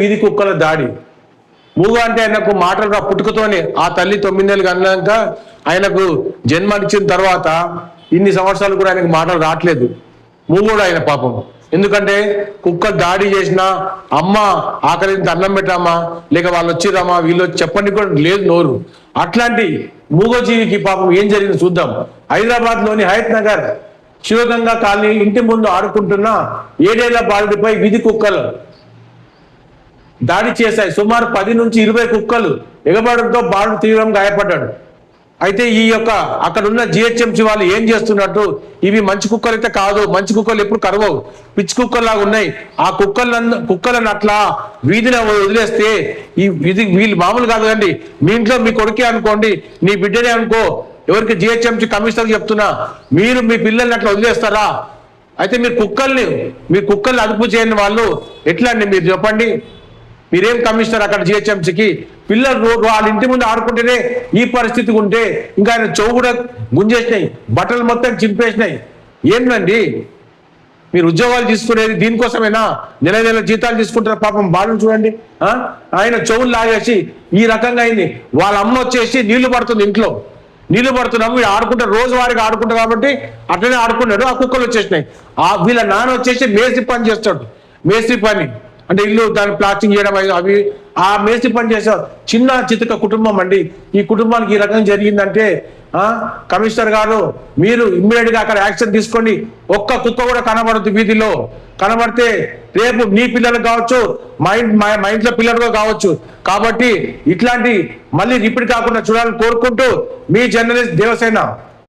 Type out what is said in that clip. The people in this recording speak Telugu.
వీధి కుక్కల దాడి. మూగ అంటే ఆయనకు మాటలు రా పుట్టుకతోనే ఆ తల్లి తొమ్మిది నెలలు కన్నాక ఆయనకు జన్మనిచ్చిన తర్వాత ఇన్ని సంవత్సరాలు కూడా ఆయనకు మాటలు రావట్లేదు. మూగోడు ఆయన పాపం. ఎందుకంటే కుక్క దాడి చేసినా అమ్మ ఆకలి అన్నం పెట్టామా లేక వాళ్ళు వచ్చిరామా వీళ్ళు చెప్పండి కూడా లేదు నోరు. అట్లాంటి మూగజీవికి పాపం ఏం జరిగింది చూద్దాం. హైదరాబాద్లోని హయత్ నగర్ శివగంగా కాలనీ ఇంటి ముందు ఆడుకుంటున్న ఏడేళ్ళ బాలుడిపై విధి కుక్కలు దాడి చేశాయి. సుమారు పది నుంచి ఇరవై కుక్కలు ఎగబడంతో బాలుడు తీవ్రంగా గాయపడ్డాడు. అయితే ఈ యొక్క అక్కడ ఉన్న జిహెచ్ఎంసీ వాళ్ళు ఏం చేస్తున్నట్టు? ఇవి మంచి కుక్కలు అయితే కాదు మంచి కుక్కలు ఎప్పుడు కరవవు. పిచ్చి కుక్కల్లాగా ఉన్నాయి. ఆ కుక్కలను కుక్కలను అట్లా వీధిని వదిలేస్తే ఈ ఇది వీళ్ళు మామూలు కాదు కండి మీ ఇంట్లో మీ కొడుకే అనుకోండి నీ బిడ్డనే అనుకో ఎవరికి జిహెచ్ఎంసీ కమిషనర్ చెప్తున్నా మీరు మీ పిల్లల్ని అట్లా వదిలేస్తారా? అయితే మీరు కుక్కల్ని మీ కుక్కల్ని అదుపు చేయని వాళ్ళు ఎట్లా అండి మీరు చెప్పండి. మీరేం కమిషనర్ అక్కడ జిహెచ్ఎంసీకి? పిల్లలు వాళ్ళ ఇంటి ముందు ఆడుకుంటేనే ఈ పరిస్థితి ఉంటే ఇంకా ఆయన చెవు కూడా గుంజేసినాయి బట్టలు మొత్తం చింపేసినాయి. ఏంటండి? మీరు ఉద్యోగాలు తీసుకునేది దీనికోసమేనా? నెల నెల జీతాలు తీసుకుంటారు పాపం బాధను చూడండి. ఆయన చెవులు లాగేసి ఈ రకంగా అయింది. వాళ్ళ అమ్మ వచ్చేసి నీళ్ళు పడుతుంది ఇంట్లో. నీళ్ళు పడుతున్నాము వీడు ఆడుకుంటారు రోజు వారికి ఆడుకుంటారు కాబట్టి అట్లనే ఆడుకున్నాడు ఆ కుక్కలు వచ్చేసినాయి. ఆ వీళ్ళ నాన్న వచ్చేసి మేస్త్రి పని చేస్తాడు. మేస్త్రి పని. అంటే ఇల్లు దాన్ని ప్లాస్టింగ్ చేయడం అవి- ఆ మేస్త్రి పని చేసే చిన్న చితక కుటుంబం అండి. ఈ కుటుంబానికి ఈ రకంగా జరిగిందంటే కమిషనర్ గారు మీరు ఇమ్మీడియట్గా అక్కడ యాక్షన్ తీసుకోండి. ఒక్క కుక్క కూడా కనబడదు వీధిలో. కనబడితే రేపు మీ పిల్లలు కావచ్చు మా మా మా ఇంట్లో పిల్లలు కావచ్చు. కాబట్టి ఇట్లాంటి మళ్ళీ రిపీట్ కాకుండా చూడాలని కోరుకుంటూ మీ జర్నలిస్ట్ దేవసేన